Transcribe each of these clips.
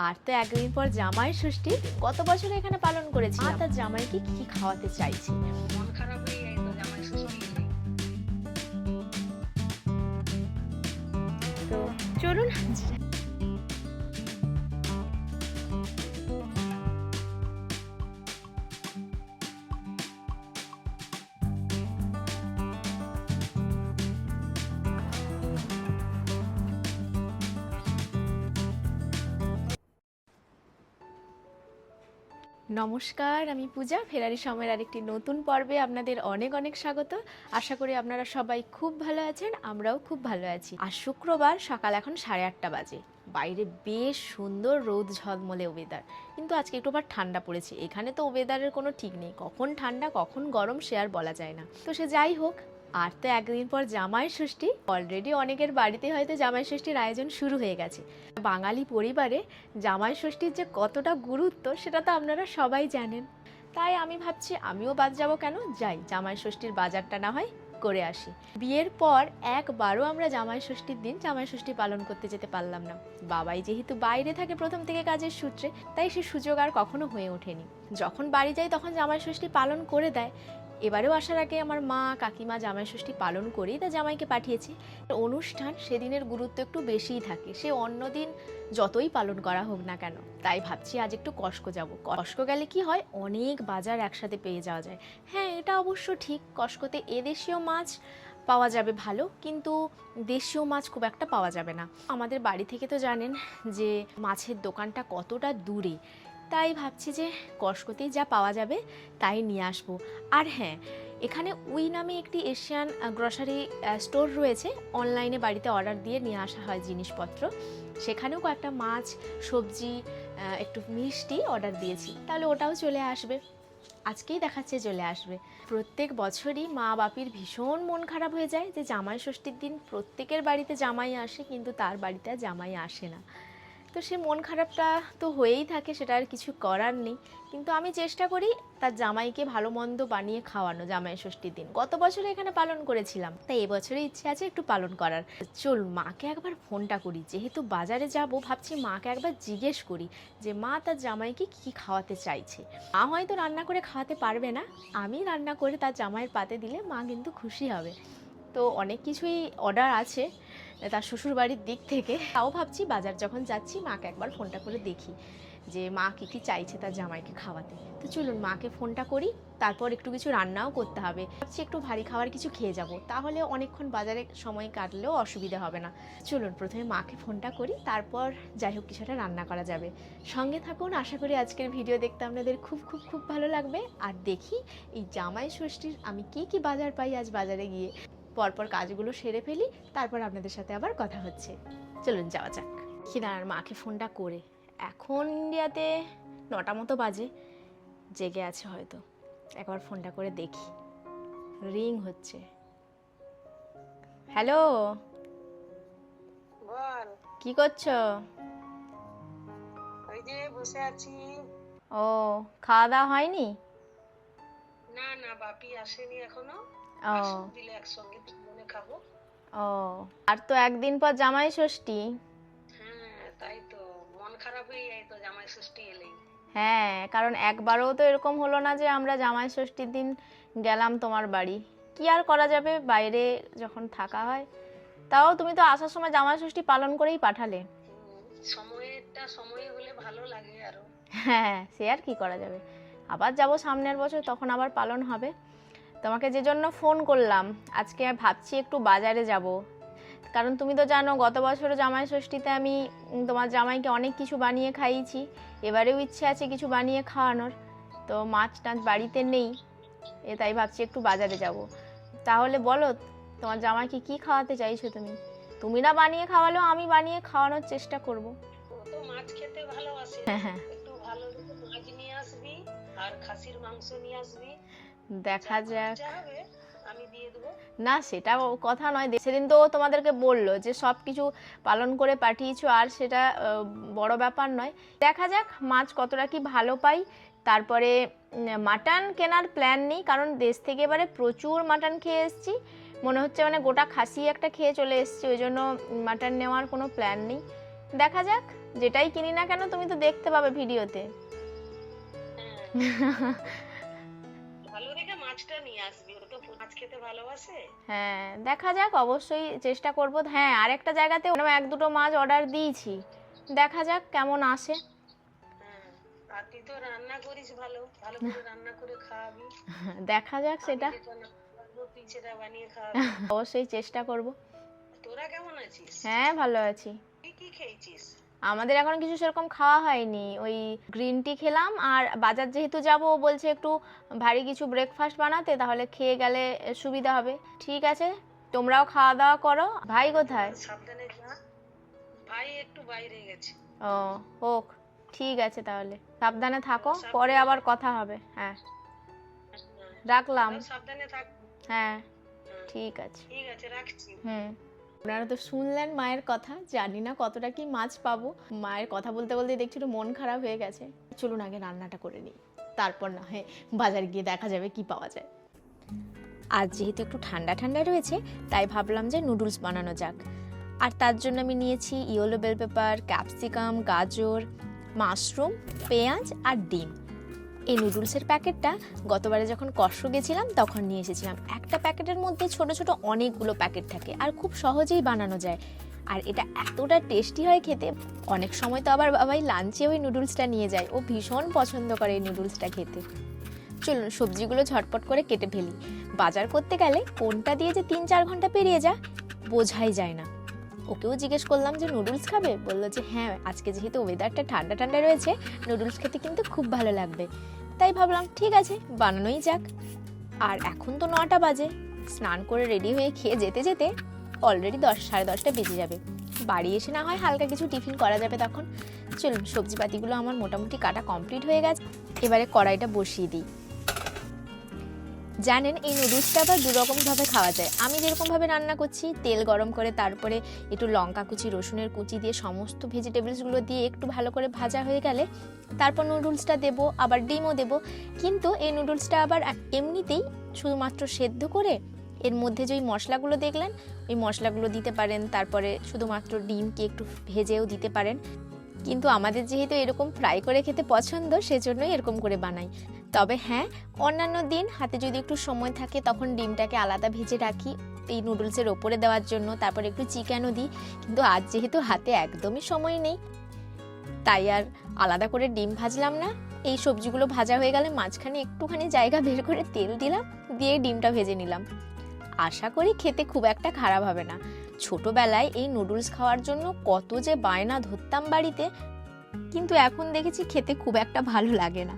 আর তো একদিন পর জামাই ষষ্ঠী কত বছর এখানে পালন করেছি আর তার জামাইকে কি কি খাওয়াতে চাইছি? মন খারাপ হয়ে যায় তো জামাই ষষ্ঠী তো চলুন নমস্কার, আমি পূজা। ফেরারি সময়ের আরেকটি নতুন পর্বে আপনাদের অনেক অনেক স্বাগত। আশা করি আপনারা সবাই খুব ভালো আছেন, আমরাও খুব ভালো আছি। আর শুক্রবার সকাল এখন সাড়ে আটটা বাজে। বাইরে বেশ সুন্দর রোদ ঝলমলে ওয়েদার কিন্তু আজকে একটু আবার ঠান্ডা পড়েছে। এখানে তো ওয়েদারের কোনো ঠিক নেই। কখন ঠান্ডা, কখন গরম সে আর বলা যায় না। তো সে যাই হোক আর তো একদিন পর জামাই ষষ্ঠী। অলরেডি অনেকের বাড়িতে হয়তো জামাই ষষ্ঠীর আয়োজন শুরু হয়ে গেছে। বাঙালি পরিবারে জামাই ষষ্ঠীর যে কতটা গুরুত্ব, সেটা তো আপনারা সবাই জানেন। তাই আমি ভাবছি, আমিও বাদ যাব কেন? যাই, জামাই ষষ্ঠীর বাজারটা না হয় করে আসি। বিয়ের পর একবারও আমরা জামাই ষষ্ঠীর দিন জামাই ষষ্ঠী পালন করতে যেতে পারলাম না। বাবাই যেহেতু বাইরে থাকে প্রথম থেকে কাজের সূত্রে, তাই সে সুযোগ আর কখনো হয়ে ওঠেনি। যখন বাড়ি যাই, তখন জামাই ষষ্ঠী পালন করে দেয়। এবারেও আসার আগে আমার মা, কাকিমা, জামাই ষষ্ঠী পালন করেই তা জামাইকে পাঠিয়েছে। অনুষ্ঠান সেদিনের গুরুত্ব একটু বেশিই থাকে। সে অন্য দিন যতই পালন করা হোক না কেন, তাই ভাবছি আজ একটু কষ্ট যাব। কষ্ট গেলে কি হয়, অনেক বাজার একসাথে পেয়ে যাওয়া যায়। হ্যাঁ এটা অবশ্য ঠিক কষ্টতে এদেশীয় মাছ পাওয়া যাবে ভালো, কিন্তু দেশীয় মাছ খুব একটা পাওয়া যাবে না। আমাদের বাড়ি থেকে তো জানেন যে মাছের দোকানটা কতটা দূরে। তাই ভাবছি যে কসকতেই যা পাওয়া যাবে তাই নিয়ে আসব। আর হ্যাঁ এখানে উই নামে একটি এশিয়ান গ্রসারি স্টোর রয়েছে। অনলাইনে বাড়িতে অর্ডার দিয়ে নিয়ে আসা হয় জিনিসপত্র। সেখানেও কয়েকটা মাছ, সবজি একটু মিষ্টি অর্ডার দিয়েছি। তাহলে ওটাও চলে আসবে। আজকেই দেখাচ্ছে চলে আসবে। প্রত্যেক বছরই মা বাপির ভীষণ মন খারাপ হয়ে যায় যে জামাই ষষ্ঠীর দিন প্রত্যেকের বাড়িতে জামাই আসে, কিন্তু তার বাড়িতে জামাই আসে না। তো সে মন খারাপটা তো হয়েই থাকে, সেটা আর কিছু করার নেই। কিন্তু আমি চেষ্টা করি তার জামাইকে ভালো মন্দ বানিয়ে খাওয়ানো, জামাই ষষ্ঠীর দিন। গত বছরে এখানে পালন করেছিলাম, তাই এবছরে ইচ্ছে আছে একটু পালন করার। চল, মাকে একবার ফোনটা করি, যেহেতু বাজারে যাব, ভাবছি মাকে একবার জিজ্ঞেস করি যে, মা, তার জামাইকে কী খাওয়াতে চাইছে? মা হয়তো রান্না করে খাওয়াতে পারবে না, আমি রান্না করে তার জামাইয়ের পাতে দিলে মা কিন্তু খুশি হবে। তো অনেক কিছুই অর্ডার আছে। তার শ্বশুর বাড়ির দিক থেকে। তাও ভাবছি বাজার যখন যাচ্ছি, মাকে একবার ফোনটা করে দেখি যে মা কী কী চাইছে তার জামাইকে খাওয়াতে। তো চলুন মাকে ফোনটা করি, তারপর একটু কিছু রান্নাও করতে হবে। ভাবছি একটু ভারী খাবার কিছু খেয়ে যাব, তাহলে অনেকক্ষণ বাজারে সময় কাটলেও অসুবিধা হবে না। চলুন প্রথমে মাকে ফোনটা করি, তারপর যাই হোক কিছুটা রান্না করা যাবে। সঙ্গে থাকুন, আশা করি আজকের ভিডিও দেখতে আপনাদের খুব খুব খুব ভালো লাগবে। আর দেখি এই জামাই ষষ্ঠীর আমি কি কি বাজার পাই আজ বাজারে গিয়ে। পরপর কাজগুলো সেরে ফেলি তারপর আপনাদের সাথে আবার কথা হচ্ছে। চলুন যাওয়া যাক। খিদার মাকে ফোনটা করে। এখন ইন্ডিয়াতে নটা মতো বাজে জেগে আছে হয়তো। একবার ফোনটা করে দেখি। রিং হচ্ছে। হ্যালো? কি করছ? ওই যে বসে আছি। ও খাওয়া দাওয়া হয়নি? না না বাপি আসেনি এখনও। ও। দিলে একসঙ্গে দুজনে খাব। ও আর তো একদিন পর জামাই ষষ্ঠী। হ্যাঁ তাই তো মন খারাপ হয়ে যায় তো জামাই ষষ্ঠী এলেই। হ্যাঁ কারণ একবারও তো এরকম হলো না যে আমরা জামাই ষষ্ঠীর দিন গেলাম তোমার বাড়ি। কি আর করা যাবে বাইরে যখন থাকা হয়। তাও তুমি তো আসার সময় জামাই ষষ্ঠী পালন করেই পাঠালে। হুম, সময়েরটা সময়ে হলে ভালো লাগে আরও। হ্যাঁ সে আর কি করা যাবে। আবার যাব সামনের বছর তখন আবার পালন হবে। তোমাকে যে জন্য ফোন করলাম আজকে ভাবছি একটু বাজারে যাব। কারণ তুমি তো জানো গত বছরও জামাই ষষ্ঠীতে আমি তোমার জামাইকে অনেক কিছু বানিয়ে খাইয়েছি। এবারেও ইচ্ছে আছে কিছু বানিয়ে খাওয়ানোর। তো মাছ টাছ বাড়িতে নেই এ তাই ভাবছি একটু বাজারে যাব। তাহলে বলো তোমার জামাইকে কি খাওয়াতে চাইছো তুমি? তুমি না বানিয়ে খাওয়ালেও আমি বানিয়ে খাওয়ানোর চেষ্টা করব। তো মাছ খেতে ভালোবাসে। হ্যাঁ হ্যাঁ। একটু ভালো মাছ নিয়ে আসবি আর খাসির মাংস নিয়ে আসবি। দেখা যাক। যা হবে আমি দিয়ে দেবো। না সেটা কথা নয়। সেদিন তো তোমাদেরকে বলল যে সব কিছু পালন করে পাঠিয়েছো আর সেটা বড় ব্যাপার নয়। দেখা যাক মাছ কতটা কি ভালো পাই। তারপরে মাটন কেনার প্ল্যান নেই কারণ দেশ থেকে এবারে প্রচুর মাটন খেয়ে এসেছি। মনে হচ্ছে মানে গোটা খাসি একটা খেয়ে চলে এসেছি ওই জন্য মাটন নেওয়ার কোনো প্ল্যান নেই। দেখা যাক যেটাই কিনি না কেন তুমি তো দেখতে পাবে ভিডিওতে। হ্যাঁ, মাছটা নিয়ে আসবি ও তো মাছ খেতে ভালোবাসে। হ্যাঁ দেখা যাক অবশ্যই চেষ্টা করব। হ্যাঁ আরেকটা জায়গাতে এক দুটো মাছ অর্ডার দিয়েছি। দেখা যাক কেমন আসে। হ্যাঁ তুই তো রান্না করিস ভালো ভালো করে রান্না করে খাওয়াবি। দেখা যাক সেটা। তুই বানিয়ে খাওয়াবি। অবশ্যই চেষ্টা করব। তোরা কেমন আছিস? হ্যাঁ ভালো আছি। তুই কি খেয়েছিস? আমাদের এখন কিছু সেরকম খাওয়া হয়নি। ওই গ্রিন টি খেলাম আর বাজার যেহেতু যাব ও বলছে একটু ভারী কিছু ব্রেকফাস্ট বানাতে তাহলে খেয়ে গেলে সুবিধা হবে। ঠিক আছে তোমরাও খাওয়া দাওয়া করো। ভাই কোথায়? সাবধানে যা। ভাই একটু বাইরে গেছে। ও হোক ঠিক আছে তাহলে। সাবধানে থাকো পরে আবার কথা হবে। হ্যাঁ। রাখলাম। সাবধানে থাক। হ্যাঁ। ঠিক আছে। ঠিক আছে রাখছি। হুম। আপনারা তো শুনলেন মায়ের কথা, জানি না কতটা কি মাছ পাবো। মায়ের কথা বলতে বলতে দেখছি একটু মন খারাপ হয়ে গেছে। চলুন আগে রান্নাটা করে নিই। তারপর না হয় বাজার গিয়ে দেখা যাবে কি পাওয়া যায়। আজ যেহেতু একটু ঠান্ডা ঠান্ডা রয়েছে, তাই ভাবলাম যে নুডলস বানানো যাক। আর তার জন্য আমি নিয়েছি ইয়েলো বেল পেপার, ক্যাপসিকাম, গাজর, মাশরুম, পেঁয়াজ আর ডিম। এই নুডলসের প্যাকেটটা গতবারে যখন কষ্ট গেছিলাম, তখন নিয়ে এসেছিলাম। একটা প্যাকেটের মধ্যে ছোট ছোট অনেকগুলো প্যাকেট থাকে আর খুব সহজেই বানানো যায়। আর এটা এতটা টেস্টি হয় খেতে, অনেক সময় তো আবার বাবাই লাঞ্চে ওই নুডলসটা নিয়ে যায়। ও ভীষণ পছন্দ করে এই নুডলসটা খেতে। চলুন, সবজিগুলো ঝটপট করে কেটে ফেলি। বাজার করতে গেলে কোনটা দিয়ে যে তিন চার ঘণ্টা পেরিয়ে যা বোঝাই যায় না। ওকেও জিজ্ঞেস করলাম যে নুডলস খাবে? বলল যে হ্যাঁ আজকে যেহেতু ওয়েদারটা ঠান্ডা ঠান্ডা রয়েছে, নুডলস খেতে কিন্তু খুব ভালো লাগবে। তাই ভাবলাম, ঠিক আছে, বানানোই যাক। আর এখন তো নটা বাজে। স্নান করে রেডি হয়ে খেয়ে যেতে যেতে অলরেডি দশ, সাড়ে দশটা বেজে যাবে। বাড়ি এসে না হয় হালকা কিছু টিফিন করা যাবে তখন। চলুন, সবজিপাতিগুলো আমার মোটামুটি কাটা কমপ্লিট হয়ে গেছে। এবারে কড়াইটা বসিয়ে দিই। জানেন, এই নুডলসটা আবার দুরকমভাবে খাওয়া যায়। আমি যেরকমভাবে রান্না করছি, তেল গরম করে তারপরে একটু লঙ্কা কুচি, রসুনের কুচি দিয়ে সমস্ত ভেজিটেবলসগুলো দিয়ে একটু ভালো করে ভাজা হয়ে গেলে তারপর নুডলসটা দেবো, আবার ডিমও দেবো। কিন্তু এই নুডলসটা আবার এমনিতেই শুধুমাত্র সেদ্ধ করে এর মধ্যে যে মশলাগুলো দেখলেন, ওই মশলাগুলো দিতে পারেন, তারপরে শুধুমাত্র ডিমকে একটু ভেজেও দিতে পারেন। কিন্তু আমাদের যেহেতু এরকম ফ্রাই করে খেতে পছন্দ, সেজন্যই এরকম করে বানাই। তবে হ্যাঁ অন্যান্য দিন হাতে যদি একটু সময় থাকে, তখন ডিমটাকে আলাদা ভেজে রাখি। এই নুডলসের ওপরে দেওয়ার জন্য তারপর একটু চিকেনও দিই। কিন্তু আজ যেহেতু হাতে একদমই সময় নেই, তাই আর আলাদা করে ডিম ভাজলাম না। এই সবজিগুলো ভাজা হয়ে গেলে মাঝখানে একটুখানি জায়গা বের করে তেল দিলাম, দিয়ে ডিমটা ভেজে নিলাম। আশা করি খেতে খুব একটা খারাপ হবে না। ছোটবেলায় এই নুডলস খাওয়ার জন্য কত যে বায়না ধরতাম বাড়িতে, কিন্তু এখন দেখেছি খেতে খুব একটা ভালো লাগে না।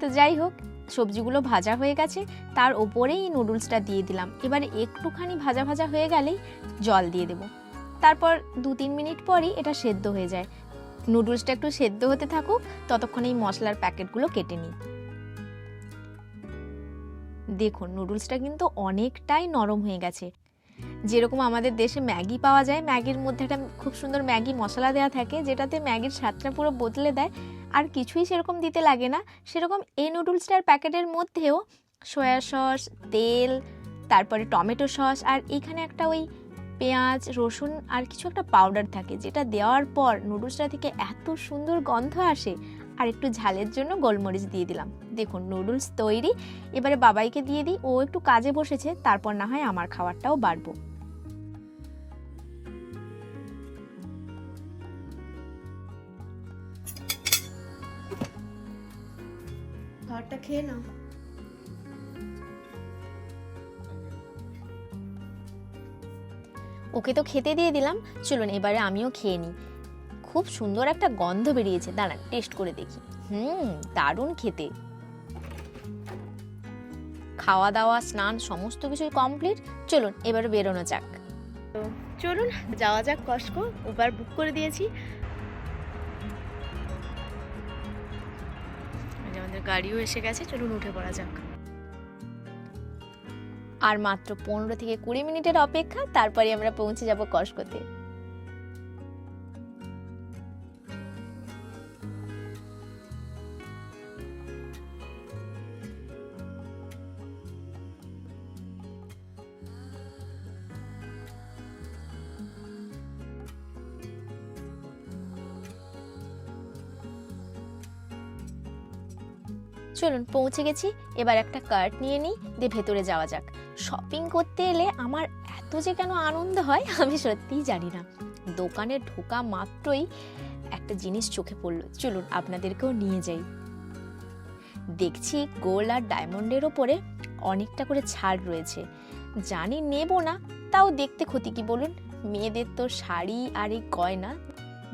তো যাই হোক, সবজিগুলো ভাজা হয়ে গেছে, তার ওপরেই নুডলসটা দিয়ে দিলাম। এবার একটুখানি ভাজা ভাজা হয়ে গেলেই জল দিয়ে দেবো। তারপর দু তিন মিনিট পরই এটা সেদ্ধ হয়ে যায়। নুডলসটা একটু সেদ্ধ হতে থাকুক, ততক্ষণ এই মশলার প্যাকেটগুলো কেটে নিই। দেখুন, নুডলসটা কিন্তু অনেকটাই নরম হয়ে গেছে। যেরকম আমাদের দেশে ম্যাগি পাওয়া যায়, ম্যাগির মধ্যে একটা খুব সুন্দর ম্যাগি মশলা দেওয়া থাকে, যেটাতে ম্যাগির স্বাদটা পুরো বদলে দেয়। আর কিছুই সেরকম দিতে লাগে না। সেরকম এই নুডলসটার প্যাকেটের মধ্যেও সয়া সস তেল, তারপরে টমেটো সস আর এখানে একটা ওই পেঁয়াজ, রসুন আর কিছু একটা পাউডার থাকে, যেটা দেওয়ার পর নুডলসটা থেকে এত সুন্দর গন্ধ আসে। আর একটু ঝালের জন্য গোলমরিচ দিয়ে দিলাম। দেখুন নুডলস তৈরি। এবারে বাবাইকে দিয়ে দিই। ও একটু কাজে বসেছে তারপর না হয় আমার খাবারটাও বাড়বো। খাবারটা খেয়ে নাও। ওকে তো খেতে দিয়ে দিলাম। চলুন এবারে আমিও খেয়ে নিই। খুব সুন্দর একটা গন্ধ বেরিয়েছে। দাঁড়ান টেস্ট করে দেখি। হুম দারুণ খেতে। খাওয়া দাওয়া স্নান সমস্ত কিছুই কমপ্লিট চলুন এবারে বেরোনো যাক। তো চলুন যাওয়া যাক কস্কো। উবার বুক করে দিয়েছি। আমাদের গাড়িও এসে গেছে চলুন উঠে পড়া যাক। আর মাত্র পনেরো থেকে কুড়ি মিনিটের অপেক্ষা তারপরে আমরা পৌঁছে যাব কস্কোতে। চলুন পৌঁছে গেছি। এবার একটা কার্ট নিয়ে নিই, দিয়ে ভেতরে যাওয়া যাক। শপিং করতে এলে আমার এত যে কেন আনন্দ হয়, আমি সত্যিই জানি না। দোকানে ঢোকা মাত্রই একটা জিনিস চোখে পড়ল। চলুন আপনাদেরকেও নিয়ে যাই। দেখছি গোল্ড আর ডায়মন্ডের ওপরে অনেকটা করে ছাড় রয়েছে। জানি নেব না, তাও দেখতে ক্ষতি কি বলুন? মেয়েদের তো শাড়ি আর এই গয়না,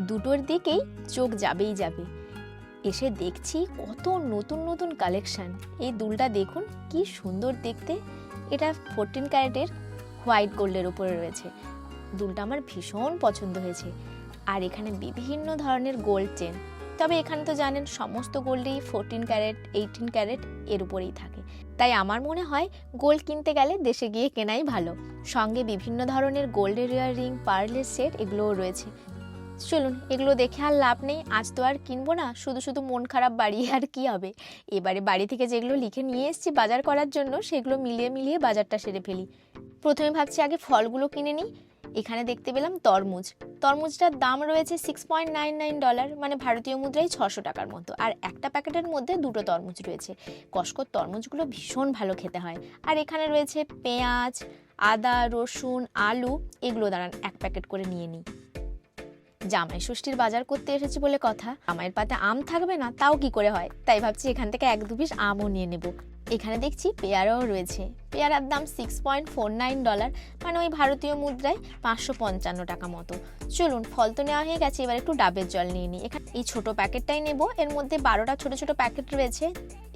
দুটোর দিকেই চোখ যাবেই যাবে। এসে দেখছি কত নতুন নতুন কালেকশন এই দুলটা দেখুন, কি সুন্দর দেখতে। এটা ফোরটিন ক্যারেটের হোয়াইট গোল্ডের উপরে রয়েছে। দুলটা আমার ভীষণ পছন্দ হয়েছে। আর এখানে বিভিন্ন ধরনের গোল্ড চেন তবে এখানে তো জানেন, সমস্ত গোল্ডেই ফোরটিন ক্যারেট এইটিন ক্যারেট এর উপরেই থাকে। তাই আমার মনে হয় গোল্ড কিনতে গেলে দেশে গিয়ে কেনাই ভালো। সঙ্গে বিভিন্ন ধরনের গোল্ডের ইয়াররিং পার্লের সেট এগুলোও রয়েছে। চলুন, এগুলো দেখে আর লাভ নেই। আজ তো আর কিনবো না, শুধু শুধু মন খারাপ বাড়িয়ে আর কি হবে? এবারে বাড়ি থেকে যেগুলো লিখে নিয়ে এসেছি বাজার করার জন্য, সেগুলো মিলিয়ে মিলিয়ে বাজারটা সেরে ফেলি। প্রথমে ভাবছি আগে ফলগুলো কিনে নিই। এখানে দেখতে পেলাম তরমুজ। তরমুজটার দাম রয়েছে six point nine nine dollar মানে ভারতীয় মুদ্রায় ছশো টাকার মতো। আর একটা প্যাকেটের মধ্যে দুটো তরমুজ রয়েছে। কসকর তরমুজগুলো ভীষণ ভালো খেতে হয়। আর এখানে রয়েছে পেঁয়াজ, আদা, রসুন, আলু, এগুলো দাঁড়ান, এক প্যাকেট করে নিয়ে নিই। জামাই ষষ্ঠীর বাজার করতে এসেছি বলে কথা। জামাইয়ের পাতে আম থাকবে না, তাও কি করে হয়? তাই ভাবছি এখান থেকে এক দু আমও নিয়ে নেব। এখানে দেখছি পেয়ারাও রয়েছে। পেয়ারার দাম six point four nine dollar মানে ওই ভারতীয় মুদ্রায় পাঁচশো পঞ্চান্ন টাকা মতো। চলুন, ফল তো নেওয়া হয়ে গেছে, এবার একটু ডাবের জল নিয়ে নিই। এখানে এই ছোট প্যাকেটটাই নেব, এর মধ্যে বারোটা ছোট ছোট প্যাকেট রয়েছে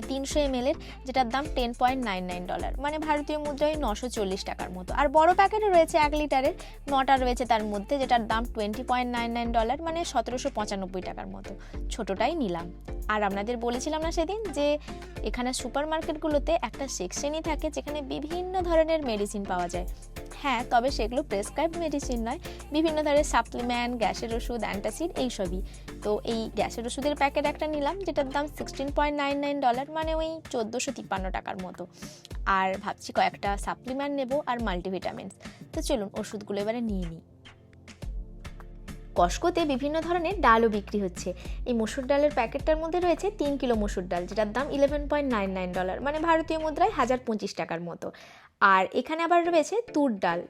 তিনশো এম এর, যেটার দাম ten point nine nine dollar মানে ভারতীয় মুদ্রায় নশো চল্লিশ টাকার মতো। আর বড় প্যাকেটও রয়েছে এক লিটারের নটা রয়েছে তার মধ্যে, যেটার দাম twenty point nine nine dollar মানে সতেরোশো পঁচানব্বই টাকার মতো। ছোটোটাই নিলাম। আর আপনাদের বলেছিলাম না সেদিন যে এখানে সুপার মার্কেটগুলোতে একটা সেকশনই থাকে যেখানে বিভিন্ন ধরনের মেডিসিন পাওয়া যায়। হ্যাঁ তবে সেগুলো প্রেসক্রাইব মেডিসিন নয়। বিভিন্ন ধরনের সাপ্লিমেন্ট গ্যাসের ওষুধ অ্যান্টাসিড এইসবই। তো এই গ্যাসের ওষুধের প্যাকেট একটা নিলাম যেটার দাম sixteen point nine nine dollar মানে ওই চোদ্দোশো তিপ্পান্ন টাকার মতো। আর ভাবছি কয়েকটা সাপ্লিমেন্ট নেব আর মাল্টিভিটামিনস তো চলুন ওষুধগুলো এবারে নিয়ে নিই। কস্কোতে বিভিন্ন ধরনের ডালও বিক্রি হচ্ছে। এই মসুর ডালের প্যাকেটটার মধ্যে রয়েছে তিন কিলো মসুর ডাল, যেটার দাম eleven point nine nine dollar মানে ভারতীয় মুদ্রায় হাজার পঁচিশ টাকার মতো। আর এখানে আবার রয়েছে তুর ডাল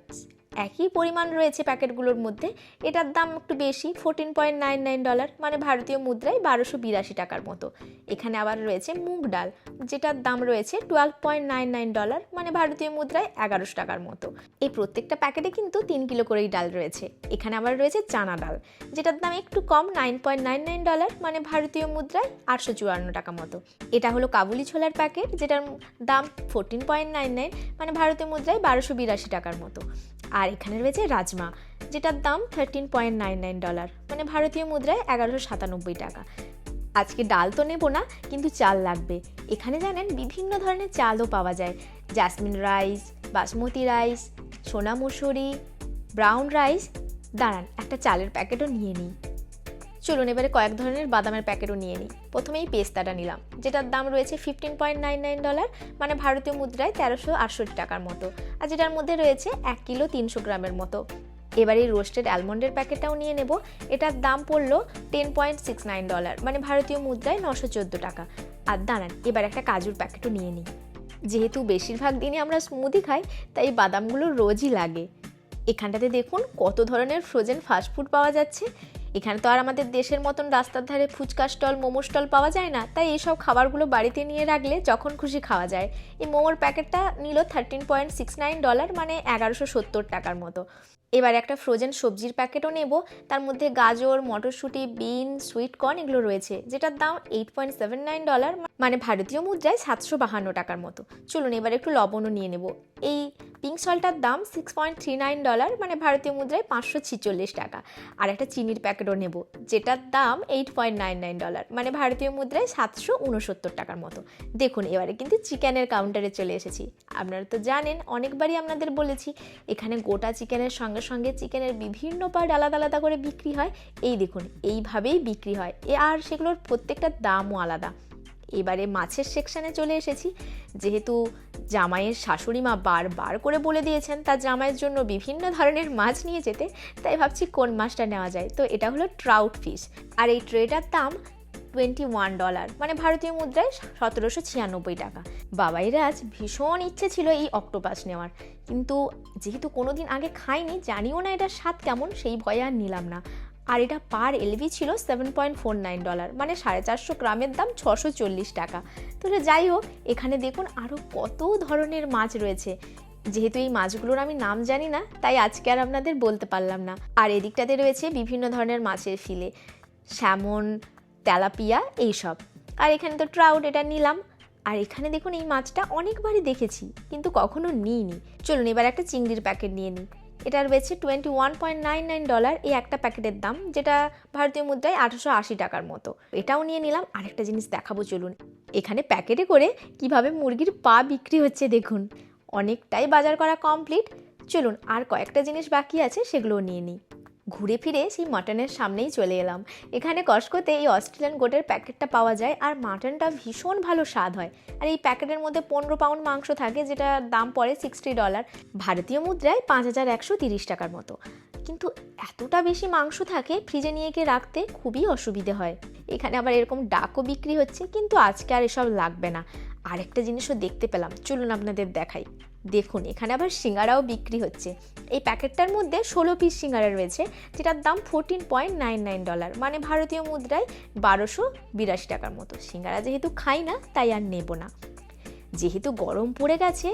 একই পরিমাণ রয়েছে প্যাকেটগুলোর মধ্যে। এটার দাম একটু বেশি fourteen point nine nine dollar মানে ভারতীয় মুদ্রায় বারোশো বিরাশি টাকার মতো। এখানে আবার রয়েছে মুগ ডাল, যেটার দাম রয়েছে twelve point nine nine dollar মানে ভারতীয় মুদ্রায় এগারোশো টাকার মতো। এই প্রত্যেকটা প্যাকেটে কিন্তু তিন কিলো করেই ডাল রয়েছে। এখানে আবার রয়েছে চানা ডাল, যেটার দাম একটু কম nine point nine nine dollar মানে ভারতীয় মুদ্রায় আটশো চুয়ান্ন টাকা মতো। এটা হলো কাবুলি ছোলার প্যাকেট, যেটার দাম ফোরটিন পয়েন্ট নাইন নাইন মানে ভারতীয় মুদ্রায় বারোশো বিরাশি টাকার মতো। আর এখানে রয়েছে রাজমা, যেটার দাম thirteen point nine nine dollar মানে ভারতীয় মুদ্রায় এগারোশো সাতানব্বই টাকা। আজকে ডাল তো নেব না, কিন্তু চাল লাগবে। এখানে জানেন বিভিন্ন ধরনের চালও পাওয়া যায়। জাসমিন রাইস বাসমতি রাইস সোনা মুসুরি ব্রাউন রাইস দাঁড়ান, একটা চালের প্যাকেটও নিয়ে নিই। চলুন এবারে কয়েক ধরনের বাদামের প্যাকেটও নিয়ে নিই। প্রথমেই পেস্তাটা নিলাম, যেটার দাম রয়েছে fifteen point nine nine dollar মানে ভারতীয় মুদ্রায় তেরোশো আটষট্টি টাকার মতো, আর যেটার মধ্যে রয়েছে এক কিলো তিনশো গ্রামের মতো। এবার এই রোস্টেড অ্যালমন্ডের প্যাকেটটাও নিয়ে নেব, এটার দাম পড়ল ten point six nine dollar মানে ভারতীয় মুদ্রায় নশো চোদ্দ টাকা। আর দাঁড়ান, এবার একটা কাজুর প্যাকেটও নিয়ে নিই। যেহেতু বেশিরভাগ দিনই আমরা স্মুদি খাই, তাই বাদামগুলো রোজই লাগে। এখানটাতে দেখুন কত ধরনের ফ্রোজেন ফাস্টফুড পাওয়া যাচ্ছে। এখানে তো আর আমাদের দেশের মতন রাস্তার ধারে ফুচকা স্টল মোমো স্টল পাওয়া যায় না। তাই এইসব খাবারগুলো বাড়িতে নিয়ে রাখলে যখন খুশি খাওয়া যায়। এই মোমোর প্যাকেটটা নিল thirteen point six nine dollar মানে এগারোশো সত্তর টাকার মতো। এবার একটা ফ্রোজেন সবজির প্যাকেটও নেব। তার মধ্যে গাজর, মটরশুঁটি, বিন সুইট কর্ন এগুলো রয়েছে, যেটার দাম eight point seven nine dollar মানে ভারতীয় মুদ্রায় সাতশো বাহান্ন টাকার মতো। চলুন এবার একটু লবণও নিয়ে নেব। এই পিঙ্ক সল্টটার দাম six point three nine dollar মানে ভারতীয় মুদ্রায় পাঁচশো ছিচল্লিশ টাকা। আর একটা চিনির প্যাকেটও নেব, যেটার দাম eight point nine nine dollar মানে ভারতীয় মুদ্রায় সাতশো উনসত্তর টাকার মতো। দেখুন, এবারে কিন্তু চিকেনের কাউন্টারে চলে এসেছি। আপনারা তো জানেন, অনেকবারই আপনাদের বলেছি, এখানে গোটা চিকেনের সঙ্গে সঙ্গে চিকেনের বিভিন্ন পার্ট আলাদা আলাদা করে বিক্রি হয়। এই দেখুন, এইভাবেই বিক্রি হয়। আর সেগুলোর প্রত্যেকটা দামও আলাদা। এবারে মাছের সেকশানে চলে এসেছি। যেহেতু জামাইয়ের শাশুড়ি মা বারবার করে বলে দিয়েছেন তার জামাইয়ের জন্য বিভিন্ন ধরনের মাছ নিয়ে যেতে, তাই ভাবছি কোন মাছটা নেওয়া যায়? তো এটা হলো ট্রাউট ফিশ আর এই ট্রেটার দাম টোয়েন্টি ওয়ান ডলার মানে ভারতীয় মুদ্রায় সতেরোশো ছিয়ানব্বই টাকা। বাবাইয়ের আজ ভীষণ ইচ্ছে ছিল এই অক্টোপাস নেওয়ার। কিন্তু যেহেতু কোনোদিন আগে খাইনি, জানিও না এটার স্বাদ কেমন, সেই ভয়ে আর নিলাম না। আর এটা পার এলবি ছিল seven point four nine dollar মানে সাড়ে চারশো গ্রামের দাম ছশো চল্লিশ টাকা। তাহলে যাই হোক, এখানে দেখুন আরও কত ধরনের মাছ রয়েছে। যেহেতু এই মাছগুলোর আমি নাম জানি না, তাই আজকে আর আপনাদের বলতে পারলাম না। আর এদিকটাতে রয়েছে বিভিন্ন ধরনের মাছের ফিলে, স্যামন, তেলাপিয়া, এইসব। আর এখানে তো ট্রাউট, এটা নিলাম। আর এখানে দেখুন এই মাছটা অনেকবারই দেখেছি, কিন্তু কখনো নিইনি। চলুন এবার একটা চিংড়ির প্যাকেট নিয়ে নিই। এটা রয়েছে twenty one point nine nine dollar এই একটা প্যাকেটের দাম, যেটা ভারতীয় মুদ্রায় আঠারোশো আশি টাকার মতো। এটাও নিয়ে নিলাম, আরেকটা জিনিস দেখাবো, চলুন। এখানে প্যাকেটে করে কীভাবে মুরগির পা বিক্রি হচ্ছে দেখুন। অনেকটাই বাজার করা কমপ্লিট চলুন, আর কয়েকটা জিনিস বাকি আছে, সেগুলোও নিয়ে নিই। ঘুরে ফিরে সেই মাটনের সামনেই চলে এলাম। এখানে কস্কোতে এই অস্ট্রেলিয়ান গোটের প্যাকেটটা পাওয়া যায় আর মাটনটা ভীষণ ভালো স্বাদ হয়। আর এই প্যাকেটের মধ্যে পনেরো পাউন্ড মাংস থাকে যেটা দাম পড়ে সিক্সটি ডলার ভারতীয় মুদ্রায় পাঁচ হাজার একশো তিরিশ টাকার মতো। কিন্তু এতটা বেশি মাংস থাকে ফ্রিজে নিয়ে গিয়ে রাখতে খুবই অসুবিধে হয়। এখানে আবার এরকম ডাকও বিক্রি হচ্ছে, কিন্তু আজকে আর এসব লাগবে না। আরেকটা জিনিসও দেখতে পেলাম। চলুন আপনাদের দেখাই। দেখুন, এখানে আবার সিঙ্গারাও বিক্রি হচ্ছে। এই প্যাকেটটার মধ্যে ষোলো পিস সিঙ্গারা রয়েছে, যেটার দাম fourteen point nine nine dollar মানে ভারতীয় মুদ্রায় বারোশো বিরাশি টাকার মতো। সিঙ্গারা যেহেতু খাই না, তাই আর নেব না। যেহেতু গরম পড়ে গেছে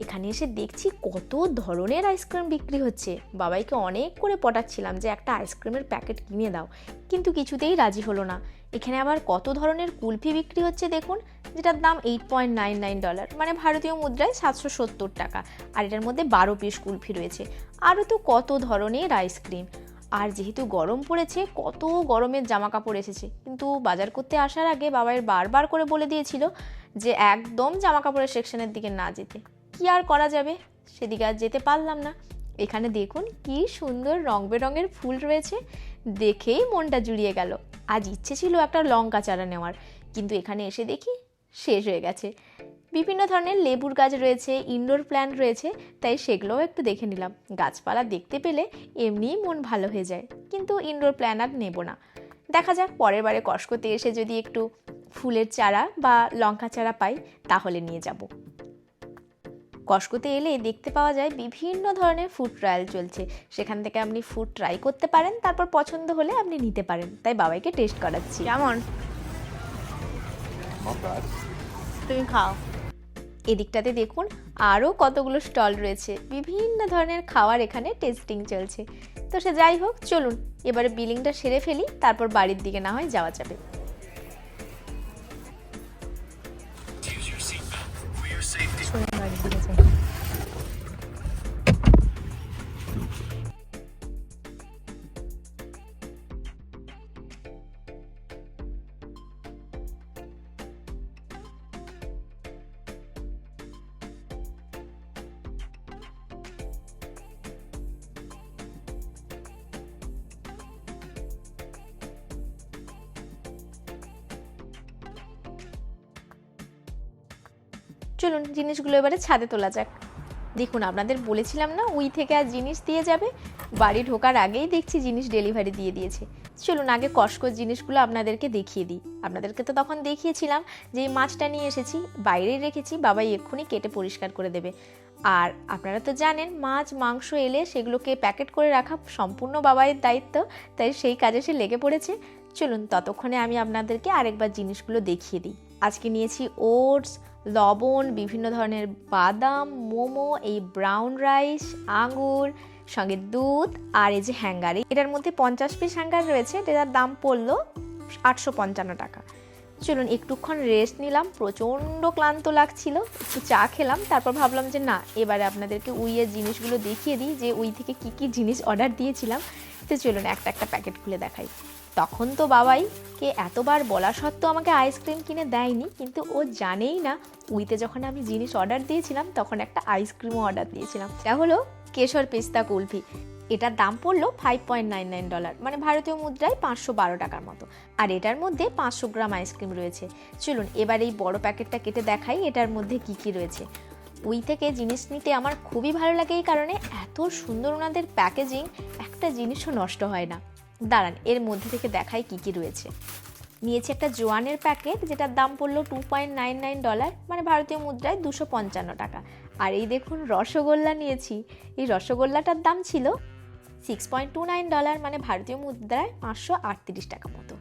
এখানে এসে দেখছি কত ধরনের আইসক্রিম বিক্রি হচ্ছে। বাবাইকে অনেক করে পটাচ্ছিলাম যে একটা আইসক্রিমের প্যাকেট কিনে দাও। কিন্তু কিছুতেই রাজি হলো না। এখানে আবার কত ধরনের কুলফি বিক্রি হচ্ছে দেখুন, যেটার দাম eight point nine nine dollar মানে ভারতীয় মুদ্রায় সাতশো সত্তর টাকা। আর এটার মধ্যে বারো পিস কুলফি রয়েছে। আরও তো কত ধরনের আইসক্রিম। আর যেহেতু গরম পড়েছে, কত গরমের জামা কাপড় এসেছে। কিন্তু বাজার করতে আসার আগে বাবাইয়ের বারবার করে বলে দিয়েছিল যে একদম জামা কাপড়ের সেকশনের দিকে না যেতে। কি আর করা যাবে? সেদিকে আর যেতে পারলাম না। এখানে দেখুন কি সুন্দর রং বেরঙের ফুল রয়েছে। দেখেই মনটা জুড়িয়ে গেল। আজ ইচ্ছে ছিল একটা লঙ্কা চারা নেওয়ার। কিন্তু এখানে এসে দেখি শেষ হয়ে গেছে। বিভিন্ন ধরনের লেবুর গাছ রয়েছে ইনডোর প্ল্যান্ট রয়েছে, তাই সেগুলোও একটু দেখে নিলাম। গাছপালা দেখতে পেলে এমনিই মন ভালো হয়ে যায়। কিন্তু ইনডোর প্ল্যান আর নেব না। দেখা যাক পরের বারে কসকোতে এসে যদি একটু ফুলের চারা বা লঙ্কা চারা পাই, তাহলে নিয়ে যাব। কসকোতে এলে দেখতে পাওয়া যায় বিভিন্ন ধরনের ফুড ট্রায়াল চলছে। সেখান থেকে আপনি ফুড ট্রাই করতে পারেন তারপর পছন্দ হলে আপনি নিতে পারেন। তাই বাবাইকে টেস্ট করাচ্ছি। কেমন? তুমি খাও। এদিকটাতে দেখুন আরও কতগুলো স্টল রয়েছে। বিভিন্ন ধরনের খাওয়ার এখানে টেস্টিং চলছে। তো সে যাই হোক চলুন এবারে বিলিংটা সেরে ফেলি তারপর বাড়ির দিকে না হয় যাওয়া যাবে। চলুন জিনিসগুলো এবারে ছাদে তোলা যাক। দেখুন, আপনাদের বলেছিলাম না, উই থেকে আর জিনিস দিয়ে যাবে। বাড়ি ঢোকার আগেই দেখছি জিনিস ডেলিভারি দিয়ে দিয়েছে। চলুন, আগে কসকোর জিনিসগুলো আপনাদেরকে দেখিয়ে দিই। আপনাদেরকে তো তখন দেখিয়েছিলাম যে এই মাছটা নিয়ে এসেছি, বাইরেই রেখেছি, বাবাই এক্ষুনি কেটে পরিষ্কার করে দেবে। আর আপনারা তো জানেন, মাছ, মাংস এলে সেগুলোকে প্যাকেট করে রাখা সম্পূর্ণ বাবাইয়ের দায়িত্ব, তাই সেই কাজে সে লেগে পড়েছে। চলুন, ততক্ষণে আমি আপনাদেরকে আরেকবার জিনিসগুলো দেখিয়ে দিই। আজকে নিয়েছি ওটস লবণ, বিভিন্ন ধরনের বাদাম, মোমো, এই ব্রাউন রাইস আঙুর সঙ্গে দুধ আর এই যে হ্যাঙ্গার। এটার মধ্যে পঞ্চাশ পিস হ্যাঙ্গার রয়েছে যেটার দাম পড়ল আটশো পঞ্চান্ন টাকা। চলুন একটুক্ষণ রেস্ট নিলাম, প্রচণ্ড ক্লান্ত লাগছিল, একটু চা খেলাম, তারপর ভাবলাম যে না, এবারে আপনাদেরকে উইয়ের জিনিসগুলো দেখিয়ে দিই যে উই থেকে কি কি জিনিস অর্ডার দিয়েছিলাম। তো চলুন একটা একটা প্যাকেট খুলে দেখাই। তখন তো বাবাই কে এতবার বলা সত্ত্বেও আমাকে আইসক্রিম কিনে দেয়নি, কিন্তু ও জানেই না, উইতে যখন আমি জিনিস অর্ডার দিয়েছিলাম, তখন একটা আইসক্রিমও অর্ডার দিয়েছিলাম। এটা হলো কেশর পেস্তা কুলফি। এটার দাম পড়ল five point nine nine dollar মানে ভারতীয় মুদ্রায় পাঁচশো বারো টাকার মতো। আর এটার মধ্যে পাঁচশো গ্রাম আইসক্রিম রয়েছে। চলুন, এবার এই বড় প্যাকেটটা কেটে দেখাই, এটার মধ্যে কি কি রয়েছে। উই থেকে জিনিস নিতে আমার খুবই ভালো লাগে এই কারণে, এত সুন্দর ওনাদের প্যাকেজিং, একটা জিনিসও নষ্ট হয় না। দাঁড়ান, এর মধ্যে থেকে দেখাই কি কি রয়েছে। নিয়েছি একটা জোয়ানের প্যাকেট, যেটার দাম পড়ল two point nine nine dollar মানে ভারতীয় মুদ্রায় দুশো পঞ্চান্ন টাকা। আর এই দেখুন, রসগোল্লা নিয়েছি। এই রসগোল্লাটার দাম ছিল six point two nine dollar মানে ভারতীয় মুদ্রায় পাঁচশো আটত্রিশ টাকা মতো।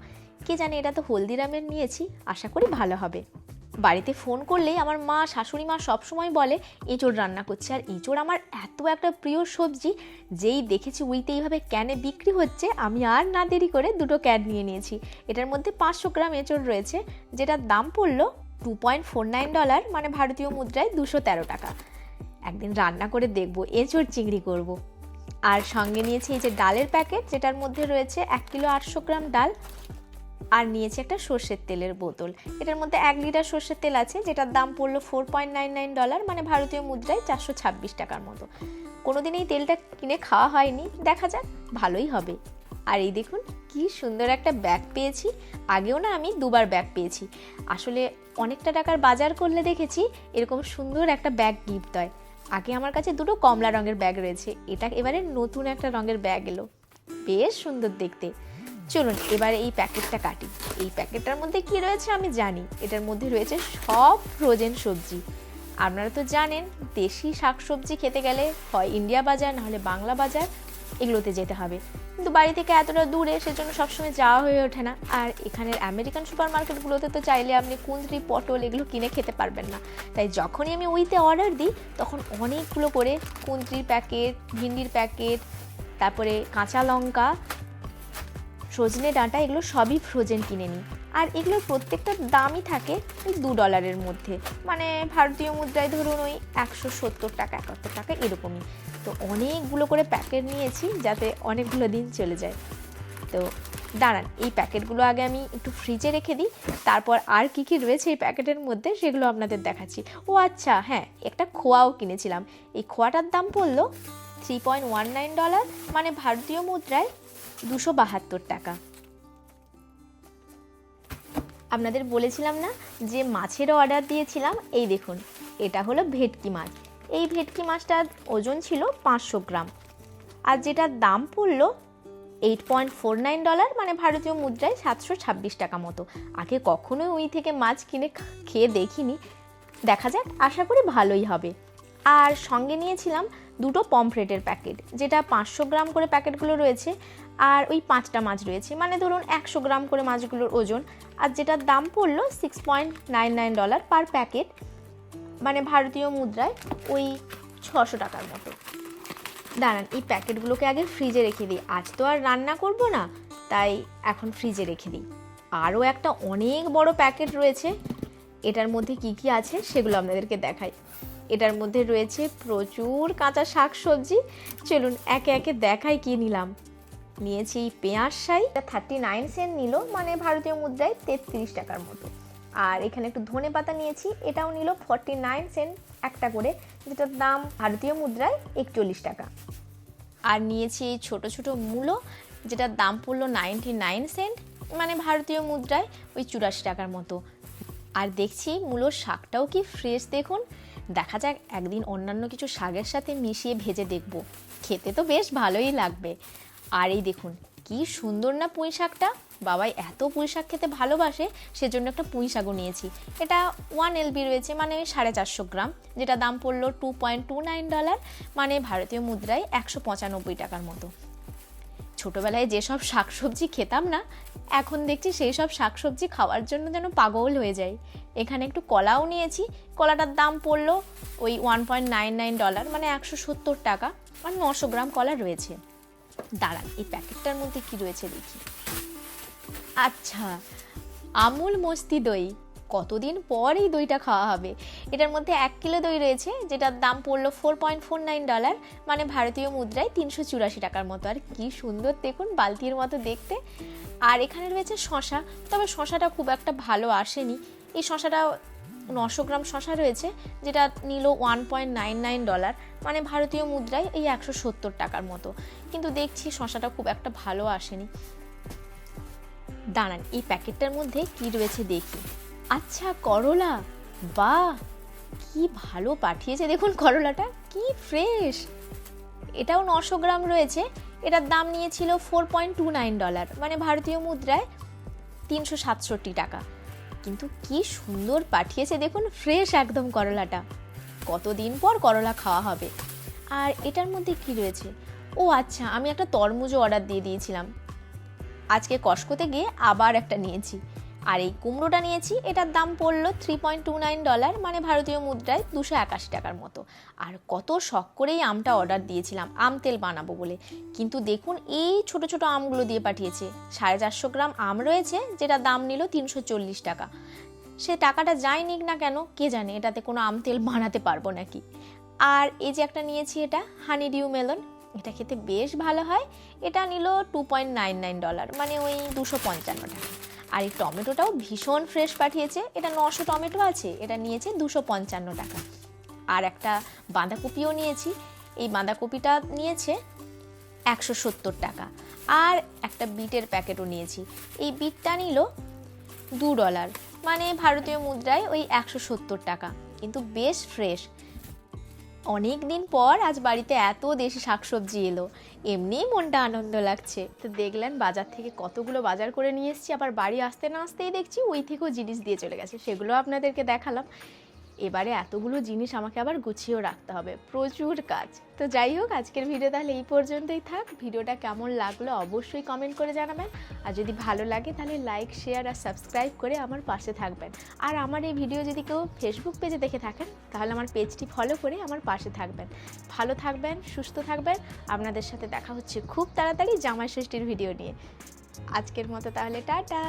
কে জানে এটা তো হলদিরামের নিয়েছি? আশা করি ভালো হবে। বাড়িতে ফোন করলেই আমার মা, শাশুড়ি মা সবসময় বলে, এঁচোড় রান্না করছে। আর এঁচোড় আমার এত একটা প্রিয় সবজি, যেই দেখেছি উইতে এইভাবে ক্যানে বিক্রি হচ্ছে, আমি আর না দেরি করে দুটো ক্যান নিয়ে নিয়েছি। এটার মধ্যে পাঁচশো গ্রাম এঁচোড় রয়েছে, যেটার দাম পড়ল two point four nine dollar মানে ভারতীয় মুদ্রায় দুশো তেরো টাকা। একদিন রান্না করে দেখব, এঁচোড় চিংড়ি করব। আর সঙ্গে নিয়েছি এই যে ডালের প্যাকেট, যেটার মধ্যে রয়েছে এক কিলো আটশো গ্রাম ডাল আর নিয়েছি একটা সর্ষের তেলের বোতল। এটার মধ্যে এক লিটার সর্ষের তেল আছে, যেটার দাম পড়ল four point nine nine dollar মানে ভারতীয় মুদ্রায় চারশো ছাব্বিশ টাকার মতো। কোনোদিন এই তেলটা কিনে খাওয়া হয়নি, দেখা যাক, ভালোই হবে। আর এই দেখুন, কি সুন্দর একটা ব্যাগ পেয়েছি। আগেও না আমি দুবার ব্যাগ পেয়েছি। আসলে অনেকটা টাকার বাজার করলে দেখেছি, এরকম সুন্দর একটা ব্যাগ গিফট হয় আগে আমার কাছে দুটো কমলা রঙের ব্যাগ রয়েছে, এটা এবারে নতুন একটা রঙের ব্যাগ এলো। বেশ সুন্দর দেখতে। চলুন, এবারে এই প্যাকেটটা কাটি। এই প্যাকেটটার মধ্যে কি রয়েছে আমি জানি। এটার মধ্যে রয়েছে সব ফ্রোজেন সবজি। আপনারা তো জানেন, দেশি শাকসবজি খেতে গেলে হয় ইন্ডিয়া বাজার, নাহলে বাংলা বাজার, এগুলোতে যেতে হবে। কিন্তু বাড়ি থেকে এতটা দূরে, সেজন্য সবসময় যাওয়া হয়ে ওঠে না। আর এখানের আমেরিকান সুপার মার্কেটগুলোতে তো চাইলে আপনি কুঁদরি, পটল এগুলো কিনে খেতে পারবেন না। তাই যখনই আমি ওইতে অর্ডার দিই, তখন অনেকগুলো করে কুঁদরির প্যাকেট ভিন্ডির প্যাকেট তারপরে কাঁচা লঙ্কা সজনে ডাঁটা এগুলো সবই ফ্রোজেন কিনে নিই। আর এগুলোর প্রত্যেকটার দামই থাকে ওই দু ডলারের মধ্যে। মানে ভারতীয় মুদ্রায় ধরুন ওই একশো সত্তর টাকা, একাত্তর টাকা এরকমই। তো অনেকগুলো করে প্যাকেট নিয়েছি যাতে অনেকগুলো দিন চলে যায়। তো দাঁড়ান, এই প্যাকেটগুলো আগে আমি একটু ফ্রিজে রেখে দিই। তারপর আর কি কি রয়েছে এই প্যাকেটের মধ্যে সেগুলো আপনাদের দেখাচ্ছি। ও আচ্ছা হ্যাঁ একটা খোয়াও কিনেছিলাম। এই খোয়াটার দাম পড়ল three point one nine dollar মানে ভারতীয় মুদ্রায় দুশো বাহাত্তর টাকা। আপনাদের বলেছিলাম না যে মাছেরও অর্ডার দিয়েছিলাম? এই দেখুন, এটা হলো ভেটকি মাছ। এই ভেটকি মাছটার ওজন ছিল পাঁচশো গ্রাম। আর যেটার দাম পড়ল eight point four nine dollar মানে ভারতীয় মুদ্রায় সাতশো ছাব্বিশ টাকা মতো। আগে কখনোই ওই থেকে মাছ কিনে খেয়ে দেখিনি। দেখা যাক, আশা করি ভালোই হবে। আর সঙ্গে নিয়েছিলাম দুটো পমফ্রেটের প্যাকেট, যেটা পাঁচশো গ্রাম করে প্যাকেটগুলো রয়েছে আর ওই পাঁচটা মাছ রয়েছে। মানে ধরুন একশো গ্রাম করে মাছগুলোর ওজন। আর যেটার দাম পড়ল six point nine nine dollar per packet মানে ভারতীয় মুদ্রায় ওই ছশো টাকার মতো। দাঁড়ান, এই প্যাকেটগুলোকে আগে ফ্রিজে রেখে দিই। আজ তো আর রান্না করব না, তাই এখন ফ্রিজে রেখে দিই। আরও একটা অনেক বড় প্যাকেট রয়েছে। এটার মধ্যে কি কি আছে সেগুলো আপনাদেরকে দেখাই। এটার মধ্যে রয়েছে প্রচুর কাঁচা শাক সবজি চলুন একে একে দেখাই কি নিলাম। নিয়েছি পেঁয়াজ শাই থার্টি নাইন সেন্ট নিল মানে ভারতীয় মুদ্রায় তেত্রিশ টাকার মতো। আর এখানে একটু ধনে পাতা নিয়েছি, এটাও নিল ফর্টি নাইন সেন্ট একটা করে, যেটার দাম ভারতীয় মুদ্রায় একচল্লিশ টাকা। আর নিয়েছি এই ছোটো ছোটো মূলো, যেটার দাম পড়ল নাইনটি নাইন সেন্ট মানে ভারতীয় মুদ্রায় ওই চুরাশি টাকার মতো। আর দেখছি মূলোর শাকটাও কি ফ্রেশ দেখুন। দেখা যাক একদিন অন্যান্য কিছু শাকের সাথে মিশিয়ে ভেজে দেখব। খেতে তো বেশ ভালোই লাগবে। আর এই দেখুন, কি সুন্দর না পুঁই শাকটা। বাবাই এত পুঁই শাক খেতে ভালোবাসে, সেজন্য একটা পুঁই শাকও নিয়েছি। এটা ওয়ান এলবি রয়েছে মানে সাড়ে চারশো গ্রাম, যেটা দাম পড়ল two point two nine dollar মানে ভারতীয় মুদ্রায় একশো পঁচানব্বই টাকার মতো। ছোটোবেলায় যেসব শাকসবজি খেতাম না, এখন দেখছি সেই সব শাকসবজি খাওয়ার জন্য যেন পাগল হয়ে যায় এখানে একটু কলাও নিয়েছি। কলাটার দাম পড়ল ওই one point nine nine dollar মানে একশো সত্তর টাকা, আর নশো গ্রাম কলা রয়েছে। দাঁড়ান, এই প্যাকেটটার মধ্যে কি রয়েছে দেখি। আচ্ছা আমুল মস্তি দই, কতদিন পর এই দইটা খাওয়া হবে? এটার মধ্যে এক কিলো দই রয়েছে, যেটার দাম পড়ল four point four nine dollar মানে ভারতীয় মুদ্রায় তিনশো চুরাশি টাকার মতো। আর কি সুন্দর দেখুন, বালতির মতো দেখতে। আর এখানে রয়েছে শশা তবে শশাটা খুব একটা ভালো আসেনি। এই শশাটা নশো গ্রাম শশা রয়েছে, যেটা নিল one point nine nine dollar মানে ভারতীয় মুদ্রায় এই একশো সত্তর টাকার মতো। কিন্তু দেখছি শশাটা খুব একটা ভালো আসেনি। দাঁড়ান, এই প্যাকেটটার মধ্যে কি রয়েছে দেখি। আচ্ছা করলা? বাহ! কি ভালো পাঠিয়েছে। দেখুন করলাটা, কি ফ্রেশ এটাও নশো গ্রাম রয়েছে, এটার দাম নিয়েছিল four point two nine dollar মানে ভারতীয় মুদ্রায় তিনশো সাতষট্টি টাকা। কিন্তু কি সুন্দর পাঠিয়েছে দেখুন ফ্রেশ একদম করলাটা। কতদিন পর করলা খাওয়া হবে। আর এটার মধ্যে কি রয়েছে? ও আচ্ছা আমি একটা তরমুজও অর্ডার দিয়ে দিয়েছিলাম। আজকে কস্কোতে গিয়ে আবার একটা নিয়েছি। আর এই কুমড়োটা নিয়েছি, এটার দাম পড়ল three point two nine dollar মানে ভারতীয় মুদ্রায় দুশো একাশি টাকার মতো। আর কত শখ করেই আমটা অর্ডার দিয়েছিলাম, আম তেল বানাবো বলে। কিন্তু দেখুন, এই ছোট ছোট আমগুলো দিয়ে পাঠিয়েছে। সাড়ে চারশো গ্রাম আম রয়েছে যেটা দাম নিল তিনশো চল্লিশ টাকা। সে টাকাটা যাই নিক না কেন, কে জানে, এটাতে কোনো আম তেল বানাতে পারব নাকি? আর এই যে একটা নিয়েছি এটা হানি ডিউ মেলন এটা খেতে বেশ ভালো হয়। এটা নিল two point nine nine dollar মানে ওই দুশো পঞ্চান্ন টাকা। আর এই টমেটোটাও ভীষণ ফ্রেশ পাঠিয়েছে। এটা নশো টমেটো আছে, এটা নিয়েছে দুশো পঞ্চান্ন টাকা। আর একটা বাঁধাকপিও নিয়েছি, এই বাঁধাকপিটা নিয়েছে একশো সত্তর টাকা। আর একটা বিটের প্যাকেটও নিয়েছি, এই বিটটা নিল দু ডলার। মানে ভারতীয় মুদ্রায় ওই একশো সত্তর টাকা, কিন্তু বেশ ফ্রেশ অনেক দিন পর আজ বাড়িতে এত দেশি শাকসবজি এলো। এমনিই মনটা আনন্দ লাগছে। তো দেখলেন বাজার থেকে কতগুলো বাজার করে নিয়ে এসেছি। আবার বাড়ি আসতে না আসতেই দেখছি ওই থেকেও জিনিস দিয়ে চলে গেছে। সেগুলো আপনাদেরকে দেখালাম। এবারে এতগুলো জিনিস আমাকে আবার গুছিয়েও রাখতে হবে। প্রচুর কাজ। তো যাই হোক, আজকের ভিডিও তাহলে এই পর্যন্তই থাক। ভিডিওটা কেমন লাগল অবশ্যই কমেন্ট করে জানাবেন। আর যদি ভালো লাগে তাহলে লাইক শেয়ার আর সাবস্ক্রাইব করে আমার পাশে থাকবেন। আর আমার এই ভিডিও যদি কেউ ফেসবুক পেজে দেখে থাকেন, তাহলে আমার পেজটি ফলো করে আমার পাশে থাকবেন। ভালো থাকবেন, সুস্থ থাকবেন। আপনাদের সাথে দেখা হচ্ছে খুব তাড়াতাড়ি জামাই ষষ্ঠীর ভিডিও নিয়ে। আজকের মতো তাহলে টাটা।